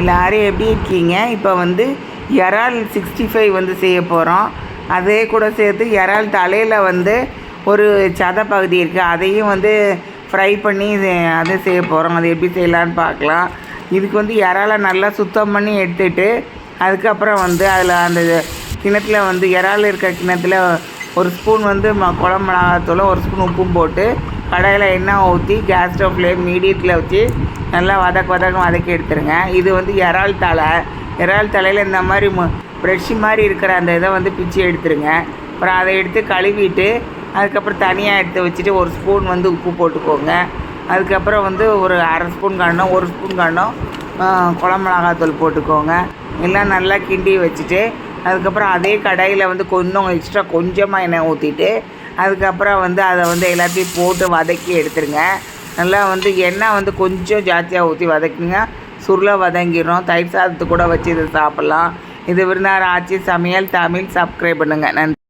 எல்லாரும் எப்படி இருக்கீங்க? இப்போ வந்து இறால் சிக்ஸ்டி ஃபைவ் வந்து செய்ய போகிறோம் அதே கூட சேர்த்து இறால் தலையில் வந்து ஒரு சத பகுதி இருக்குது அதையும் வந்து ஃப்ரை பண்ணி அதை செய்ய போகிறோம் அது எப்படி செய்யலான்னு பார்க்கலாம். இதுக்கு வந்து இறாலை நல்லா சுத்தம் பண்ணி எடுத்துட்டு அதுக்கப்புறம் வந்து அதில் அந்த கிணத்துல வந்து இறால் இருக்கிற கிணத்துல ஒரு ஸ்பூன் வந்து ம குழம்பு மிளகாத்தூளும் ஒரு ஸ்பூன் உப்பும் போட்டு கடையில் எண்ணெய் ஊற்றி கேஸ் ஸ்டவ்லேயே மீடியத்தில் வச்சு நல்லா வதக்க வதக்க வதக்கி எடுத்துருங்க. இது வந்து இறால் தலை இறால் தலையில் இந்த மாதிரி ப்ரெஷ்ஷு மாதிரி இருக்கிற அந்த இதை வந்து பிச்சு எடுத்துருங்க. அப்புறம் அதை எடுத்து கழுவிட்டு அதுக்கப்புறம் தனியாக எடுத்து வச்சுட்டு ஒரு ஸ்பூன் வந்து உப்பு போட்டுக்கோங்க. அதுக்கப்புறம் வந்து ஒரு அரை ஸ்பூன் காணும் ஒரு ஸ்பூன் காணும் குழம்பு மிளகாத்தூள் போட்டுக்கோங்க. எல்லாம் நல்லா கிண்டி வச்சுட்டு அதுக்கப்புறம் அதே கடையில் வந்து கொஞ்சம் எக்ஸ்ட்ரா கொஞ்சமாக எண்ணெய் ஊற்றிட்டு அதுக்கப்புறம் வந்து அதை வந்து எல்லாத்தையும் போட்டு வதக்கி எடுத்துருங்க. நல்லா வந்து எண்ணெய் வந்து கொஞ்சம் ஜாஸ்தியாக ஊற்றி வதக்குங்க. சுருளை வதங்கிடும் தயிர் சாதத்து கூட வச்சு இதை சாப்பிட்லாம். இது விருந்தார் ஆட்சி சமையல் தமிழ் சப்ஸ்கிரைப் பண்ணுங்கள் நன்றி.